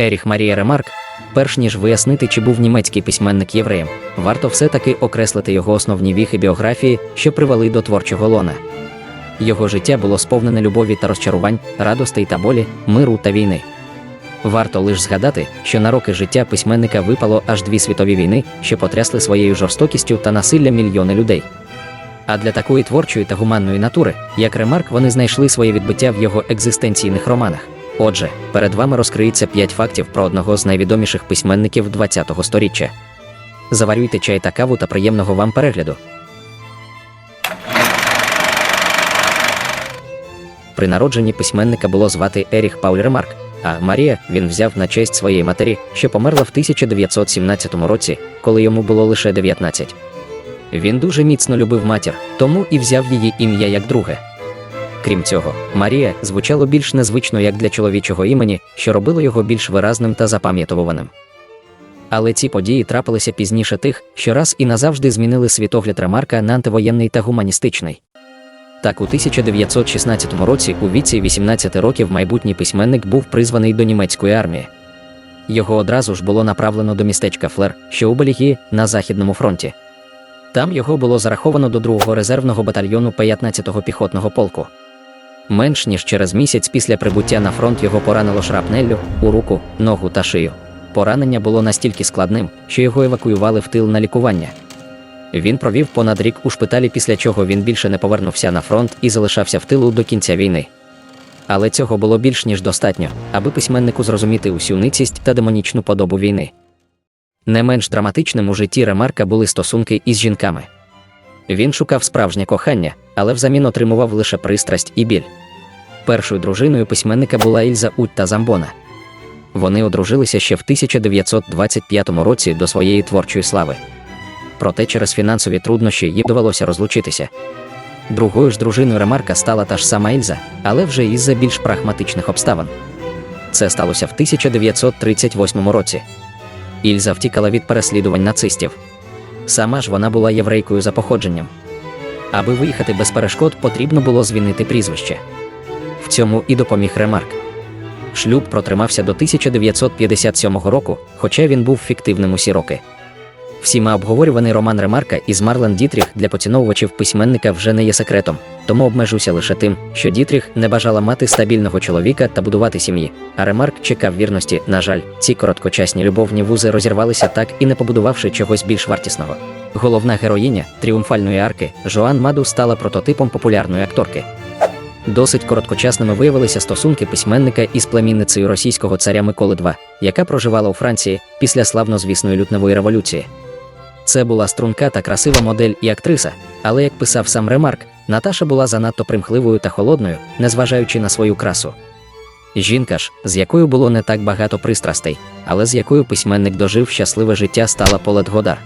Еріх Марія Ремарк, перш ніж вияснити, чи був німецький письменник євреєм, варто все-таки окреслити його основні віхи біографії, що привели до творчого лона. Його життя було сповнене любові та розчарувань, радостей та болі, миру та війни. Варто лише згадати, що на роки життя письменника випало аж дві світові війни, що потрясли своєю жорстокістю та насиллям мільйони людей. А для такої творчої та гуманної натури, як Ремарк, вони знайшли своє відбиття в його екзистенційних романах. Отже, перед вами розкриється п'ять фактів про одного з найвідоміших письменників ХХ століття. Заварюйте чай та каву та приємного вам перегляду. При народженні письменника було звати Еріх Пауль Ремарк, а Марія він взяв на честь своєї матері, що померла в 1917 році, коли йому було лише 19. Він дуже міцно любив матір, тому і взяв її ім'я як друге. Крім цього, Марія звучало більш незвично як для чоловічого імені, що робило його більш виразним та запам'ятовуваним. Але ці події трапилися пізніше тих, що раз і назавжди змінили світогляд Ремарка на антивоєнний та гуманістичний. Так, у 1916 році, у віці 18 років, майбутній письменник був призваний до німецької армії. Його одразу ж було направлено до містечка Флер, що у Бельгії, на Західному фронті. Там його було зараховано до 2-го резервного батальйону 15-го піхотного полку. Менш ніж через місяць після прибуття на фронт його поранило шрапнеллю у руку, ногу та шию. Поранення було настільки складним, що його евакуювали в тил на лікування. Він провів понад рік у шпиталі, після чого він більше не повернувся на фронт і залишався в тилу до кінця війни. Але цього було більш ніж достатньо, аби письменнику зрозуміти усю ницість та демонічну подобу війни. Не менш драматичним у житті Ремарка були стосунки із жінками. Він шукав справжнє кохання, але взамін отримував лише пристрасть і біль. Першою дружиною письменника була Ільза Утта Замбона. Вони одружилися ще в 1925 році до своєї творчої слави. Проте через фінансові труднощі їм довелося розлучитися. Другою ж дружиною Ремарка стала та ж сама Ільза, але вже із-за більш прагматичних обставин. Це сталося в 1938 році. Ільза втікала від переслідувань нацистів. Сама ж вона була єврейкою за походженням. Аби виїхати без перешкод, потрібно було звільнити прізвище. В цьому і допоміг Ремарк. Шлюб протримався до 1957 року, хоча він був фіктивним усі роки. Всіма обговорюваний роман Ремарка із Марлен Дітріх для поціновувачів письменника вже не є секретом, тому обмежуся лише тим, що Дітріх не бажала мати стабільного чоловіка та будувати сім'ї. А Ремарк чекав вірності. На жаль, ці короткочасні любовні вузи розірвалися так і не побудувавши чогось більш вартісного. Головна героїня тріумфальної арки Жоан Маду стала прототипом популярної акторки. Досить короткочасними виявилися стосунки письменника із племінницею російського царя Миколи II, яка проживала у Франції після славнозвісної лютневої революції. Це була струнка та красива модель і актриса, але як писав сам Ремарк, Наташа була занадто примхливою та холодною, незважаючи на свою красу. Жінка ж, з якою було не так багато пристрастей, але з якою письменник дожив щасливе життя, стала Полет Годар.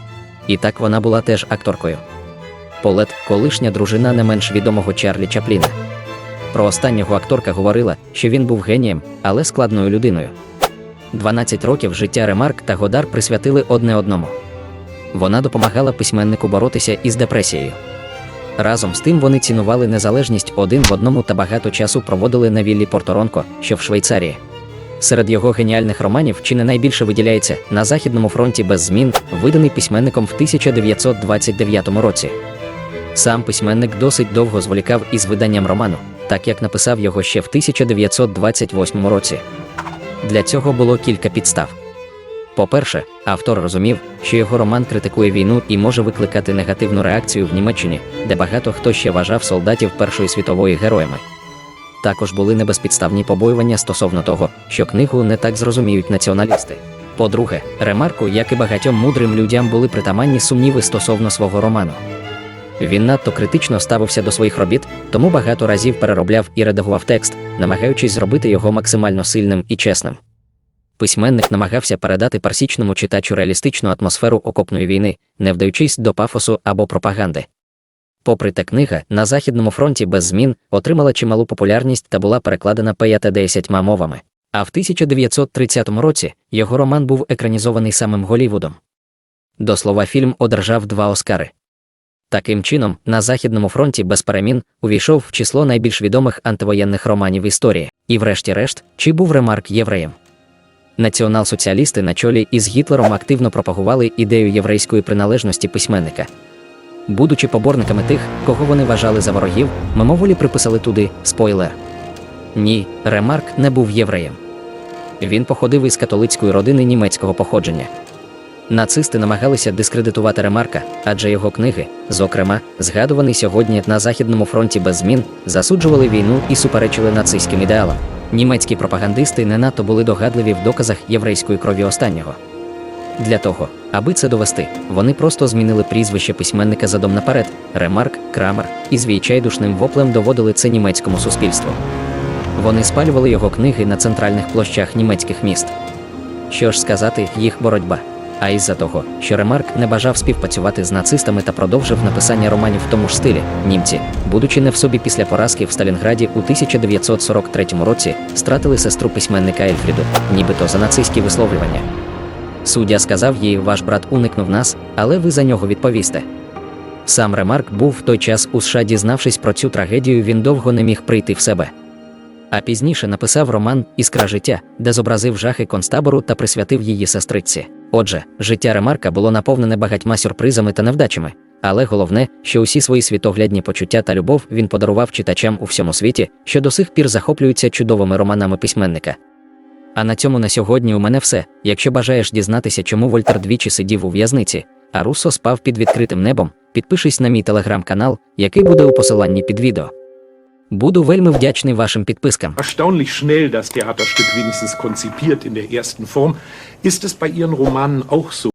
І так вона була теж акторкою. Полет колишня дружина не менш відомого Чарлі Чапліна. Про останнього акторка говорила, що він був генієм, але складною людиною. 12 років життя Ремарк та Годар присвятили одне одному. Вона допомагала письменнику боротися із депресією. Разом з тим вони цінували незалежність один в одному та багато часу проводили на віллі Порторонко, що в Швейцарії. Серед його геніальних романів чи не найбільше виділяється на Західному фронті без змін, виданий письменником в 1929 році. Сам письменник досить довго зволікав із виданням роману, так як написав його ще в 1928 році. Для цього було кілька підстав. По-перше, автор розумів, що його роман критикує війну і може викликати негативну реакцію в Німеччині, де багато хто ще вважав солдатів Першої світової героями. Також були небезпідставні побоювання стосовно того, що книгу не так зрозуміють націоналісти. По-друге, ремарку, як і багатьом мудрим людям, були притаманні сумніви стосовно свого роману. Він надто критично ставився до своїх робіт, тому багато разів переробляв і редагував текст, намагаючись зробити його максимально сильним і чесним. Письменник намагався передати персічному читачу реалістичну атмосферу окопної війни, не вдаючись до пафосу або пропаганди. Попри те, книга на Західному фронті без змін отримала чималу популярність та була перекладена 50 мовами. А в 1930 році його роман був екранізований самим Голівудом. До слова, фільм одержав два Оскари. Таким чином, на Західному фронті без перемін увійшов в число найбільш відомих антивоєнних романів історії, і, врешті-решт, чи був ремарк євреєм. Націонал-соціалісти на чолі із Гітлером активно пропагували ідею єврейської приналежності письменника. Будучи поборниками тих, кого вони вважали за ворогів, мимоволі приписали туди спойлер. Ні, Ремарк не був євреєм. Він походив із католицької родини німецького походження. Нацисти намагалися дискредитувати Ремарка, адже його книги, зокрема, згадуваний сьогодні на Західному фронті без змін, засуджували війну і суперечили нацистським ідеалам. Німецькі пропагандисти не надто були догадливі в доказах єврейської крові останнього. Для того, аби це довести, вони просто змінили прізвище письменника задом наперед Ремарк, Крамер, і з відчайдушним воплем доводили це німецькому суспільству. Вони спалювали його книги на центральних площах німецьких міст. Що ж сказати, їх боротьба. А із-за того, що Ремарк не бажав співпрацювати з нацистами та продовжив написання романів в тому ж стилі, німці, будучи не в собі після поразки в Сталінграді у 1943 році, стратили сестру письменника Ельфріду, нібито за нацистські висловлювання. Суддя сказав їй, ваш брат уникнув нас, але ви за нього відповісте. Сам Ремарк був в той час у США, дізнавшись про цю трагедію, він довго не міг прийти в себе. А пізніше написав роман Іскра життя, де зобразив жахи концтабору та присвятив її сестриці. Отже, життя Ремарка було наповнене багатьма сюрпризами та невдачами, але головне, що усі свої світоглядні почуття та любов він подарував читачам у всьому світі, що до сих пір захоплюються чудовими романами письменника. А на цьому на сьогодні у мене все. Якщо бажаєш дізнатися, чому Вольтер двічі сидів у в'язниці, а Руссо спав під відкритим небом, підпишись на мій телеграм-канал, який буде у посиланні під відео. Буду вельми вдячний вашим підпискам. Erstaunlich schnell das Theaterstück wenigstens konzipiert in der ersten Form. Ist es bei Ihren Romanen auch so?